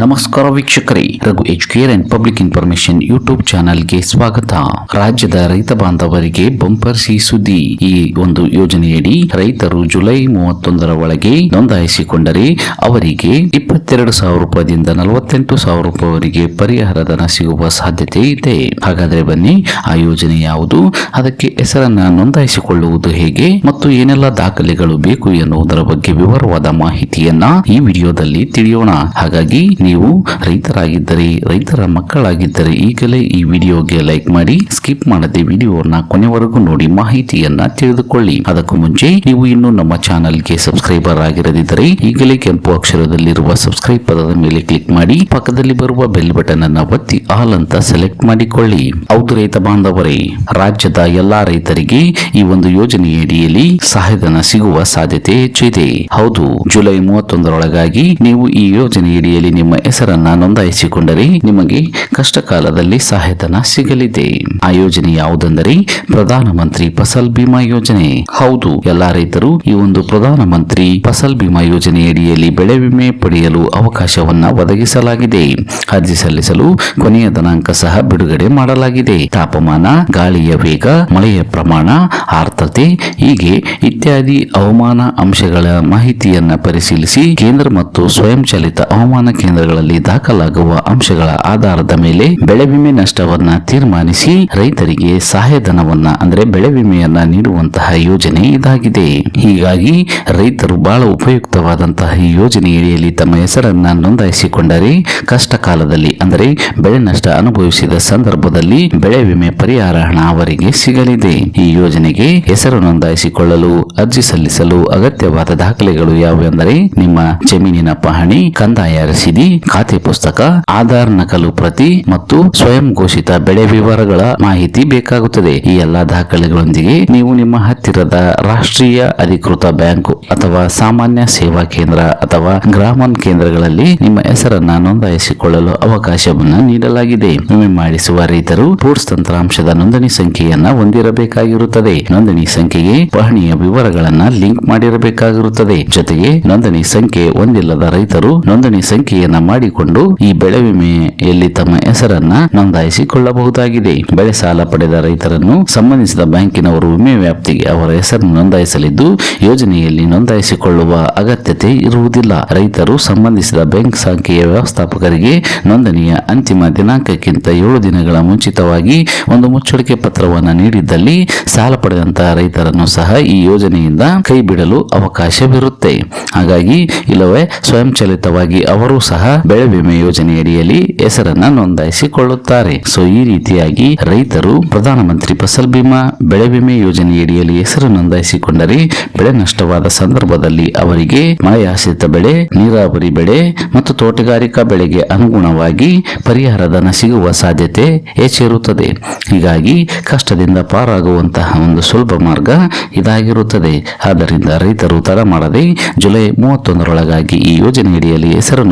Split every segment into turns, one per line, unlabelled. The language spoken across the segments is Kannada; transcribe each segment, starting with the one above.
ನಮಸ್ಕಾರ ವೀಕ್ಷಕರೇ, Raghu educare and public information YouTube ಚಾನೆಲ್ಗೆ ಸ್ವಾಗತ. ರಾಜ್ಯದ ರೈತ ಬಾಂಧವರಿಗೆ ಬಂಪರ್ ಸಿ ಸುದ್ದಿ. ಈ ಒಂದು ಯೋಜನೆಯಡಿ ರೈತರು ಜುಲೈ ಮೂವತ್ತೊಂದರ ಒಳಗೆ ನೋಂದಾಯಿಸಿಕೊಂಡರೆ ಅವರಿಗೆ ಇಪ್ಪತ್ತೆರಡು ಸಾವಿರ ರೂಪಾಯಿದಿಂದ ನಲವತ್ತೆಂಟು ಸಾವಿರ ರೂಪಾಯಿವರೆಗೆ ಪರಿಹಾರ ಧನ ಸಿಗುವ ಸಾಧ್ಯತೆ ಇದೆ. ಹಾಗಾದ್ರೆ ಬನ್ನಿ, ಆ ಯೋಜನೆ ಯಾವುದು? ಅದಕ್ಕೆ ಹೆಸರನ್ನ ನೋಂದಾಯಿಸಿಕೊಳ್ಳುವುದು ಹೇಗೆ? ಮತ್ತು ಏನೆಲ್ಲ ದಾಖಲೆಗಳು ಬೇಕು ಎನ್ನುವುದರ ಬಗ್ಗೆ ವಿವರವಾದ ಮಾಹಿತಿಯನ್ನ ಈ ವಿಡಿಯೋದಲ್ಲಿ ತಿಳಿಯೋಣ. ಹಾಗಾಗಿ ನೀವು ರೈತರಾಗಿದ್ದರೆ, ರೈತರ ಮಕ್ಕಳಾಗಿದ್ದರೆ ಈಗಲೇ ಈ ವಿಡಿಯೋಗೆ ಲೈಕ್ ಮಾಡಿ, ಸ್ಕಿಪ್ ಮಾಡದೆ ವಿಡಿಯೋನ ಕೊನೆವರೆಗೂ ನೋಡಿ ಮಾಹಿತಿಯನ್ನ ತಿಳಿದುಕೊಳ್ಳಿ. ಅದಕ್ಕೂ ಮುಂಚೆ ನೀವು ಇನ್ನು ನಮ್ಮ ಚಾನೆಲ್ಗೆ ಸಬ್ಸ್ಕ್ರೈಬರ್ ಆಗಿರದಿದ್ದರೆ ಈಗಲೇ ಕೆಂಪು ಅಕ್ಷರದಲ್ಲಿರುವ ಸಬ್ಸ್ಕ್ರೈಬ್ ಪದದ ಮೇಲೆ ಕ್ಲಿಕ್ ಮಾಡಿ, ಪಕ್ಕದಲ್ಲಿ ಬರುವ ಬೆಲ್ ಬಟನ್ ಅನ್ನ ಒತ್ತಿ ಆಲ್ ಅಂತ ಸೆಲೆಕ್ಟ್ ಮಾಡಿಕೊಳ್ಳಿ. ಹೌದು ರೈತ ಬಾಂಧವರೇ, ರಾಜ್ಯದ ಎಲ್ಲಾ ರೈತರಿಗೆ ಈ ಒಂದು ಯೋಜನೆಯಡಿಯಲ್ಲಿ ಸಹಾಯಧನ ಸಿಗುವ ಸಾಧ್ಯತೆ ಹೆಚ್ಚಿದೆ ಹೌದು, ಜುಲೈ ಮೂವತ್ತೊಂದರೊಳಗಾಗಿ ನೀವು ಈ ಯೋಜನೆಯಡಿಯಲ್ಲಿ ನಿಮ್ಮ ಹೆಸರನ್ನ ನೋಂದಾಯಿಸಿಕೊಂಡರೆ ನಿಮಗೆ ಕಷ್ಟ ಕಾಲದಲ್ಲಿ ಸಹಾಯಧನ ಸಿಗಲಿದೆ. ಆ ಯೋಜನೆ ಯಾವುದೆಂದರೆ ಪ್ರಧಾನಮಂತ್ರಿ ಫಸಲ್ ಬಿಮಾ ಯೋಜನೆ. ಹೌದು, ಎಲ್ಲಾ ರೈತರು ಈ ಒಂದು ಪ್ರಧಾನಮಂತ್ರಿ ಫಸಲ್ ಬಿಮಾ ಯೋಜನೆಯಡಿಯಲ್ಲಿ ಬೆಳೆ ವಿಮೆ ಪಡೆಯಲು ಅವಕಾಶವನ್ನ ಒದಗಿಸಲಾಗಿದೆ. ಅರ್ಜಿ ಸಲ್ಲಿಸಲು ಕೊನೆಯ ದಿನಾಂಕ ಸಹ ಬಿಡುಗಡೆ ಮಾಡಲಾಗಿದೆ. ತಾಪಮಾನ, ಗಾಳಿಯ ವೇಗ, ಮಳೆಯ ಪ್ರಮಾಣ, ಆರ್ದ್ರತೆ, ಹೀಗೆ ಇತ್ಯಾದಿ ಹವಾಮಾನ ಅಂಶಗಳ ಮಾಹಿತಿಯನ್ನ ಪರಿಶೀಲಿಸಿ ಕೇಂದ್ರ ಮತ್ತು ಸ್ವಯಂಚಾಲಿತ ಹವಾಮಾನ ಹವಾಮಾನ ಕೇಂದ್ರಗಳಲ್ಲಿ ದಾಖಲಾಗುವ ಅಂಶಗಳ ಆಧಾರದ ಮೇಲೆ ಬೆಳೆ ವಿಮೆ ನಷ್ಟವನ್ನ ತೀರ್ಮಾನಿಸಿ ರೈತರಿಗೆ ಸಹಾಯಧನವನ್ನ, ಅಂದ್ರೆ ಬೆಳೆ ವಿಮೆಯನ್ನ ನೀಡುವಂತಹ ಯೋಜನೆ ಇದಾಗಿದೆ. ಹೀಗಾಗಿ ರೈತರು ಬಹಳ ಉಪಯುಕ್ತವಾದಂತಹ ಈ ಯೋಜನೆಯಡಿಯಲ್ಲಿ ತಮ್ಮ ಹೆಸರನ್ನ ನೋಂದಾಯಿಸಿಕೊಂಡರೆ ಕಷ್ಟ ಕಾಲದಲ್ಲಿ ಅಂದರೆ ಬೆಳೆ ನಷ್ಟ ಅನುಭವಿಸಿದ ಸಂದರ್ಭದಲ್ಲಿ ಬೆಳೆ ವಿಮೆ ಪರಿಹಾರ ಹಣ ಅವರಿಗೆ ಸಿಗಲಿದೆ. ಈ ಯೋಜನೆಗೆ ಹೆಸರು ನೋಂದಾಯಿಸಿಕೊಳ್ಳಲು, ಅರ್ಜಿ ಸಲ್ಲಿಸಲು ಅಗತ್ಯವಾದ ದಾಖಲೆಗಳು ಯಾವುವೆಂದರೆ ನಿಮ್ಮ ಜಮೀನಿನ ಪಹಣಿ, ಕಂದಾಯ ರಸೀದಿ ಖಾತೆ ಪುಸ್ತಕ, ಆಧಾರ್ ನಕಲು ಪ್ರತಿ ಮತ್ತು ಸ್ವಯಂ ಘೋಷಿತ ಬೆಳೆ ವಿವರಗಳ ಮಾಹಿತಿ ಬೇಕಾಗುತ್ತದೆ. ಈ ಎಲ್ಲಾ ದಾಖಲೆಗಳೊಂದಿಗೆ ನೀವು ನಿಮ್ಮ ಹತ್ತಿರದ ರಾಷ್ಟ್ರೀಯ ಅಧಿಕೃತ ಬ್ಯಾಂಕ್ ಅಥವಾ ಸಾಮಾನ್ಯ ಸೇವಾ ಕೇಂದ್ರ ಅಥವಾ ಗ್ರಾಮನ್ ಕೇಂದ್ರಗಳಲ್ಲಿ ನಿಮ್ಮ ಹೆಸರನ್ನ ನೋಂದಾಯಿಸಿಕೊಳ್ಳಲು ಅವಕಾಶವನ್ನು ನೀಡಲಾಗಿದೆ. ವಿಮೆ ಮಾಡಿಸುವ ರೈತರು ಪೋರ್ಟ್ಸ್ ತಂತ್ರಾಂಶದ ನೋಂದಣಿ ಸಂಖ್ಯೆಯನ್ನ ಹೊಂದಿರಬೇಕಾಗಿರುತ್ತದೆ. ನೋಂದಣಿ ಸಂಖ್ಯೆಗೆ ಪಹಣಿಯ ವಿವರಗಳನ್ನ ಲಿಂಕ್ ಮಾಡಿರಬೇಕಾಗಿರುತ್ತದೆ. ಜೊತೆಗೆ ನೋಂದಣಿ ಸಂಖ್ಯೆ ಹೊಂದಿಲ್ಲದ ರೈತರು ನೋಂದಣಿ ಸಂಖ್ಯೆಯನ್ನ ಮಾಡಿಕೊಂಡು ಈ ಬೆಳೆ ವಿಮೆಯಲ್ಲಿ ತಮ್ಮ ಹೆಸರನ್ನ ನೋಂದಾಯಿಸಿಕೊಳ್ಳಬಹುದಾಗಿದೆ. ಬೆಳೆ ಸಾಲ ಪಡೆದ ರೈತರನ್ನು ಸಂಬಂಧಿಸಿದ ಬ್ಯಾಂಕಿನವರು ವಿಮೆ ವ್ಯಾಪ್ತಿಗೆ ಅವರ ಹೆಸರನ್ನು ನೋಂದಾಯಿಸಲಿದ್ದು, ಯೋಜನೆಯಲ್ಲಿ ನೋಂದಾಯಿಸಿಕೊಳ್ಳುವ ಅಗತ್ಯತೆ ಇರುವುದಿಲ್ಲ. ರೈತರು ಸಂಬಂಧಿಸಿದ ಬ್ಯಾಂಕ್ ಸಂಖ್ಯೆಯ ವ್ಯವಸ್ಥಾಪಕರಿಗೆ ನೋಂದಣಿಯ ಅಂತಿಮ ದಿನಾಂಕಕ್ಕಿಂತ ಏಳು ದಿನಗಳ ಮುಂಚಿತವಾಗಿ ಒಂದು ಮುಚ್ಚಳಿಕೆ ಪತ್ರವನ್ನು ನೀಡಿದ್ದಲ್ಲಿ ಸಾಲ ಪಡೆದಂತಹ ರೈತರನ್ನು ಸಹ ಈ ಯೋಜನೆಯಿಂದ ಕೈ ಬಿಡಲು ಅವಕಾಶವಿರುತ್ತೆ. ಹಾಗಾಗಿ, ಇಲ್ಲವೇ ಸ್ವಯಂಚಾಲಿತವಾಗಿ ಅವರು ಸಹ ಬೆಳೆ ವಿಮೆ ಯೋಜನೆಯಡಿಯಲ್ಲಿ ಹೆಸರನ್ನ ನೋಂದಾಯಿಸಿಕೊಳ್ಳುತ್ತಾರೆ. ಸೊ ಈ ರೀತಿಯಾಗಿ ರೈತರು ಪ್ರಧಾನಮಂತ್ರಿ ಫಸಲ್ ಬಿಮಾ ಬೆಳೆ ವಿಮೆ ಯೋಜನೆಯಡಿಯಲ್ಲಿ ಹೆಸರು ನೋಂದಾಯಿಸಿಕೊಂಡರೆ ಬೆಳೆ ನಷ್ಟವಾದ ಸಂದರ್ಭದಲ್ಲಿ ಅವರಿಗೆ ಮಳೆಯಾಶ್ರಿತ ಬೆಳೆ, ನೀರಾವರಿ ಬೆಳೆ ಮತ್ತು ತೋಟಗಾರಿಕಾ ಬೆಳೆಗೆ ಅನುಗುಣವಾಗಿ ಪರಿಹಾರ ಧನ ಸಿಗುವ ಸಾಧ್ಯತೆ ಹೆಚ್ಚಿರುತ್ತದೆ. ಹೀಗಾಗಿ ಕಷ್ಟದಿಂದ ಪಾರಾಗುವಂತಹ ಒಂದು ಸುಲಭ ಮಾರ್ಗ ಇದಾಗಿರುತ್ತದೆ. ಆದ್ದರಿಂದ ರೈತರು ತಡ ಮಾಡದೆ ಜುಲೈ ಮೂವತ್ತೊಂದರೊಳಗಾಗಿ ಈ ಯೋಜನೆಯಡಿಯಲ್ಲಿ ಹೆಸರು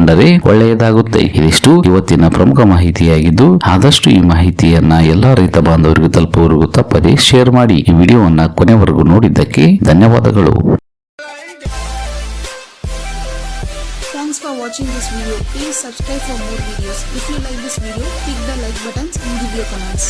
ನೋಂದಾಯಿಸಿಕೊಂಡರೆ ಒಳ್ಳೆಯದಾಗುತ್ತೆ ಇದಿಷ್ಟು ಇವತ್ತಿನ ಪ್ರಮುಖ ಮಾಹಿತಿಯಾಗಿದ್ದು ಆದಷ್ಟು ಈ ಮಾಹಿತಿಯನ್ನ ಎಲ್ಲಾ ರೈತ ಬಾಂಧವರಿಗೂ ತಲುಪುವವರೆಗೂ ತಪ್ಪದೆ ಶೇರ್ ಮಾಡಿ ಈ ವಿಡಿಯೋವನ್ನ ಕೊನೆವರೆಗೂ ನೋಡಿದ್ದಕ್ಕೆ ಧನ್ಯವಾದಗಳು
Thanks for watching this video. Please subscribe for more videos. If you like this video, click the like buttons and give your comments.